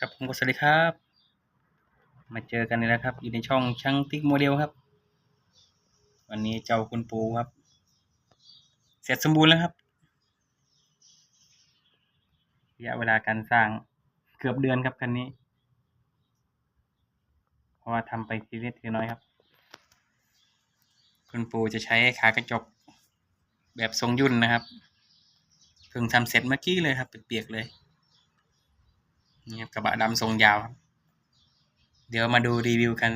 ครับผมก็สวัสดีครับ มาเจอกันนี่แล้วครับ อยู่ในช่องช่างติ๊กโมเดลครับ วันนี้เจ้าคุณปูครับ เสร็จสมบูรณ์แล้วครับระยะเวลาการสร้างเกือบเดือนครับคันนี้ เพราะว่าทำไปทีเล็กทีน้อยครับ คุณปูจะใช้ขากระจกแบบทรงยุ่นนะครับเพิ่งทำเสร็จเมื่อกี้เลยครับเปียกๆเลย นี่ครับกระบะดำทรงยาวครับ เดี๋ยวมาดูรีวิวกัน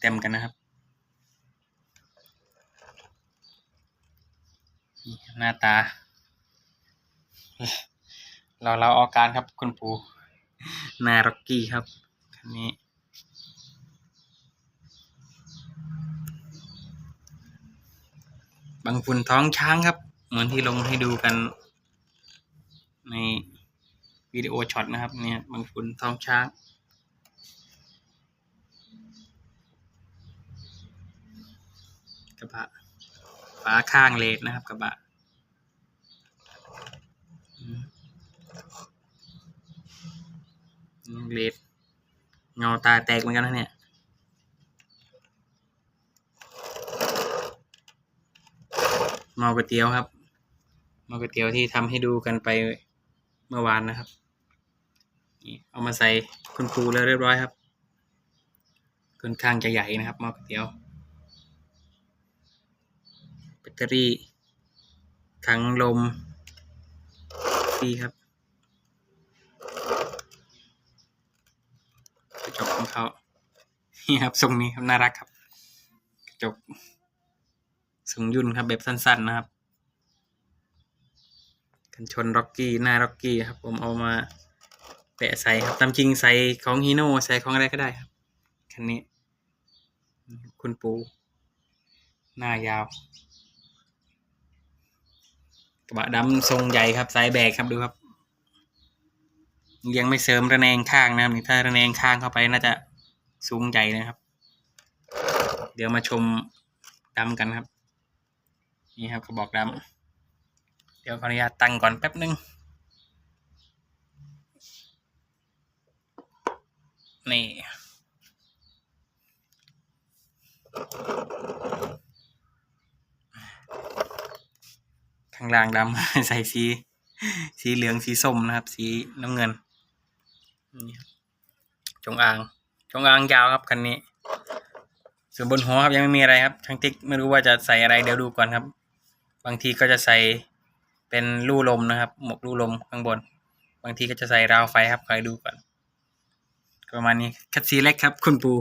เต็มๆกันนะครับนี่หน้าตา เราเราออกการครับคุณปูหนาร็อกกี้ครับคันนี้บางฝุ่นท้องช้างครับ เหมือนที่ลงให้ดูกันใน วิดีโอช็อตนะครับเนี่ยบางฝุ่นท้องช้างกระบะฝาข้างเลดนะครับ กระบะเลดเงาตาแตกเหมือนกันนะเนี่ยมอก๋วยเตี๋ยวครับมอก๋วยเตี๋ยวที่ทำให้ดูกันไปเมื่อวานนะครับ เอามาใส่คุณครูแล้วเรียบร้อยครับค่อนข้างจะใหญ่นะครับหม้อก๋วยเตี๋ยวแบตเตอรี่ถังลมดีครับกระจกของเขานี่ครับทรงนี้ครับน่ารักครับกระจกสูงยุ่นครับแบบสั้นๆนะครับกันชนร็อกกี้หน้าร็อกกี้ครับผมเอามา แปะใส่ครับตามจริงใส่ของฮีโน่ใส่ของอะไรก็ได้ครับคันนี้ คุณปู หน้ายาว กระบะดำทรงใหญ่ครับสายแบกครับดูครับ ยังไม่เสริมระแนงข้างนะครับถ้าระแนงข้างเข้าไปน่าจะสูงใหญ่นะครับ เดี๋ยวมาชมดำกันครับ นี่ครับกระบอกดำเดี๋ยวขออนุญาตตั้งก่อนแป๊บนึง นี่ ข้างล่างดำ ใส่สี สีเหลืองสีส้มนะครับ สีน้ำเงินนี่ครับจงอาง จงอางยาวครับคันนี้ ส่วนบนหัวครับยังไม่มีอะไรครับช่างติ๊กไม่รู้ว่าจะใส่อะไรเดี๋ยวดูก่อนครับ บางทีก็จะใส่เป็นลู่ลมนะครับ หมวกลู่ลมข้างบน บางทีก็จะใส่ราวไฟครับคอยดูก่อน ประมาณนี้คัดซีเล็กครับ คุณปู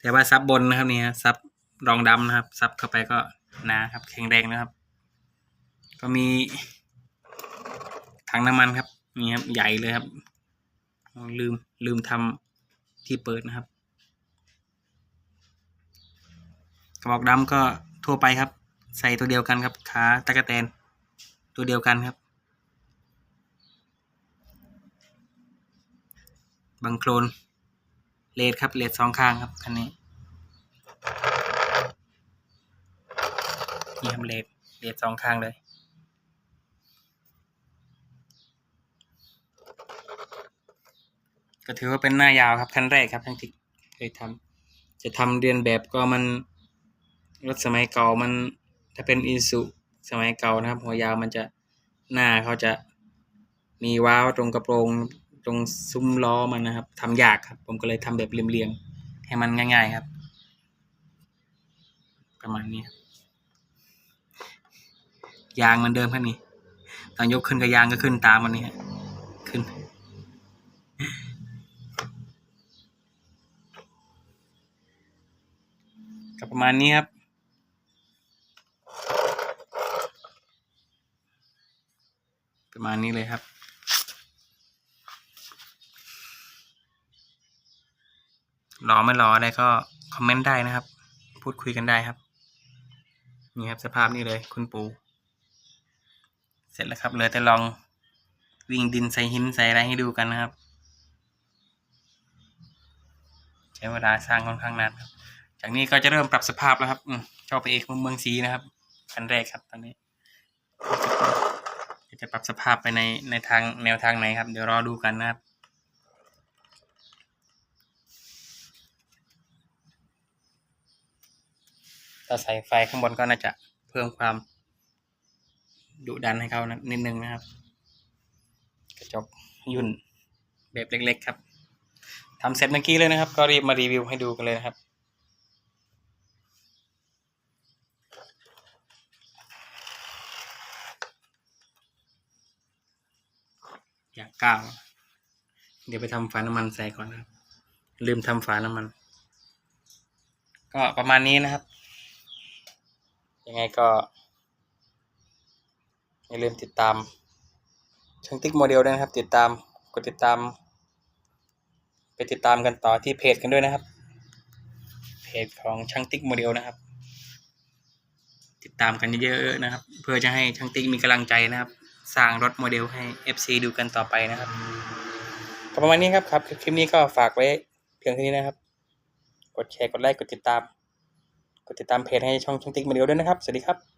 แต่ว่าซับบนนะครับนี่ซับรองดำนะครับ ซับเข้าไปก็หนาครับ แข็งแรงนะครับ ก็มีถังน้ำมันครับนี่ครับใหญ่เลยครับ ลืมลืมทำที่เปิดนะครับ กระบอกดำก็ทั่วไปครับ ใส่ตัวเดียวกันครับขาตะกะแตนตัวเดียวกันครับ บังโคลนเลดครับเลดสองข้างครับคันนี้นี่ครับเลดเลดสองข้างเลยก็ถือว่าเป็นหน้ายาวครับคันแรกครับทั้งที่เคยทำจะทำเรียนแบบก็มันรถสมัยเก่ามันถ้าเป็นอีสุสมัยเก่านะครับ หัวยาวมันจะหน้าเขาจะมีว้าวตรงกระโปรง ตรงซุ้มล้อมันนะครับทำยากครับ ผมก็เลยทำแบบเรียงๆให้มันง่าย ๆครับ ประมาณนี้ยางเหมือนเดิมครับนี่ตอนยกขึ้นกับยางก็ขึ้นตามมันนี่ขึ้นก็ประมาณนี้ครับประมาณนี้เลยครับ รอไม่รออะไรก็คอมเมนต์ได้นะครับ พูดคุยกันได้ครับ นี่ครับสภาพนี้เลยคุณปู เสร็จแล้วครับเหลือแต่ลองวิ่งดินใส่หินใส่อะไรให้ดูกันนะครับ ใช้เวลาสร้างค่อนข้างนานครับ จากนี้ก็จะเริ่มปรับสภาพแล้วครับอืมชอบไปเอกเมืองสีนะครับคันแรกครับตอนนี้จะปรับสภาพไปในในทางแนวทางไหนครับ เดี๋ยวรอดูกันนะครับ ถ้าใส่ไฟข้างบนก็น่าจะเพิ่มความดุดันให้เขานิดนึงนะครับ กระจกยุ่นแบบเล็ก ๆ ครับทำเสร็จเมื่อกี้เลยนะครับ ก็รีบมารีวิวให้ดูกันเลยนะครับอยากก้าวเดี๋ยวไปทำฝาน้ำมันใส่ก่อนนะครับ ลืมทำฝาน้ำมัน ก็ประมาณนี้นะครับ ยังไงก็ อย่าลืมติดตามช่างติ๊กโมเดลด้วยนะครับ ติดตามกดติดตาม ไปติดตามกันต่อที่เพจกันด้วยนะครับ เพจของช่างติ๊กโมเดลนะครับ ติดตามกันเยอะๆนะครับ เพื่อจะให้ช่างติ๊กมีกำลังใจนะครับ สร้างรถโมเดลให้ FC ดูกันต่อไปนะครับก็ประมาณนี้ครับครับ คลิปนี้ก็ฝากไว้เพียงเท่านี้นะครับ กดแชร์กดไลค์กดติดตาม ดติดตามเพจให้ช่องช่องติ๊กโมเดลด้วยนะครับ สวัสดีครับ